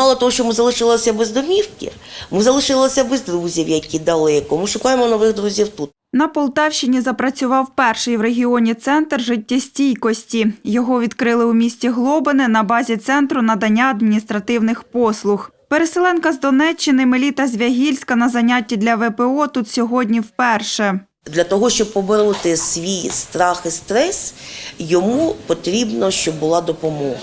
Мало того, що ми залишилися без домівки, ми залишилися без друзів, які далеко. Ми шукаємо нових друзів тут. На Полтавщині запрацював перший в регіоні центр життєстійкості. Його відкрили у місті Глобине на базі центру надання адміністративних послуг. Переселенка з Донеччини Меліта Звягільська на занятті для ВПО тут сьогодні вперше. Для того, щоб побороти свій страх і стрес, йому потрібно, щоб була допомога.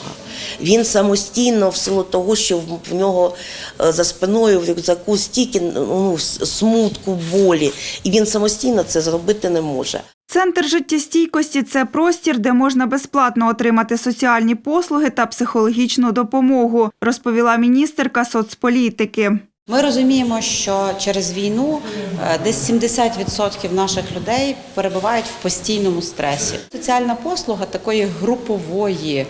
Він самостійно, в силу того, що в- нього е, за спиною в рюкзаку стільки ну, смутку, болі, і він самостійно це зробити не може. Центр життєстійкості це простір, де можна безплатно отримати соціальні послуги та психологічну допомогу, розповіла міністерка соцполітики. Ми розуміємо, що через війну е, десь 70% наших людей перебувають в постійному стресі. Соціальна послуга такої групової е,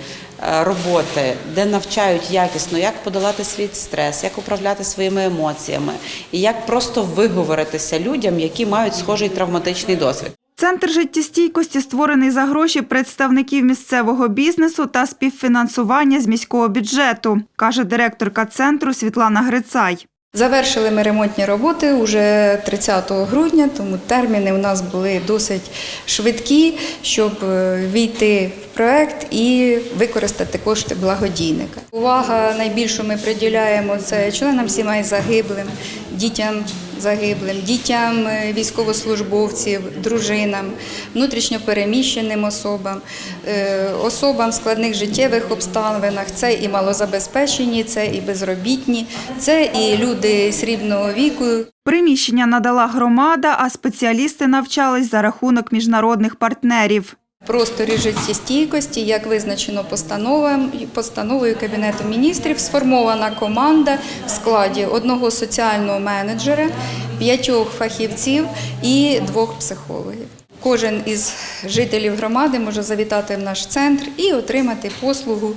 роботи, де навчають якісно, як подолати свій стрес, як управляти своїми емоціями і як просто виговоритися людям, які мають схожий травматичний досвід. Центр життєстійкості створений за гроші представників місцевого бізнесу та співфінансування з міського бюджету, каже директорка центру Світлана Грицай. Завершили ми ремонтні роботи уже 30 грудня, тому терміни у нас були досить швидкі, щоб е, війти в проект і використати кошти благодійника. Увага найбільшу ми приділяємо це членам сімей загиблим, дітям загиблим, дітям е, військовослужбовців, дружинам, внутрішньопереміщеним особам, е, особам в складних життєвих обставинах. Це і малозабезпечені, це і безробітні, це і люди срібного віку. Приміщення надала громада, а спеціалісти навчались за рахунок міжнародних партнерів. В просторі життєстійкості, як визначено постановою Кабінету міністрів, сформована команда в складі одного соціального менеджера, п'ятьох фахівців і двох психологів. Кожен із жителів громади може завітати в наш центр і отримати послугу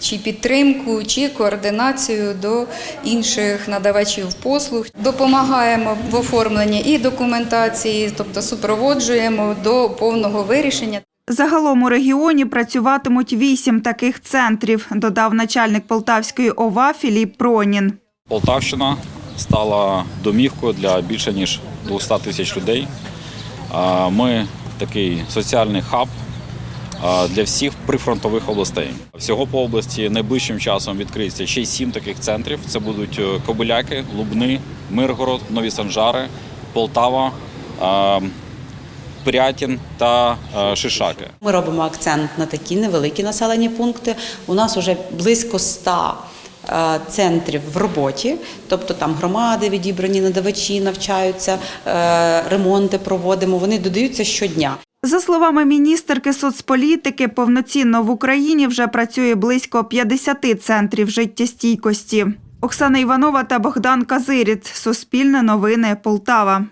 чи підтримку, чи координацію до інших надавачів послуг. Допомагаємо в оформленні і документації, тобто супроводжуємо до повного вирішення. Загалом у регіоні працюватимуть вісім таких центрів, додав начальник Полтавської ОВА Філіп Пронін. Полтавщина стала домівкою для більше ніж 200 тисяч людей. Ми такий соціальний хаб для всіх прифронтових областей. Всього по області найближчим часом відкриється ще сім таких центрів. Це будуть е, Кобиляки, Лубни, Миргород, Нові Санжари, Полтава, Пирятін та е, Шишаки. Ми робимо акцент на такі невеликі населені пункти. У нас вже близько 100 е, центрів в роботі, тобто там громади відібрані, надавачі навчаються, е, ремонти проводимо. Вони додаються щодня. За словами міністерки соцполітики, повноцінно в Україні вже працює близько 50 центрів життєстійкості. Оксана Іванова та Богдан Казиріць. Суспільне новини Полтава.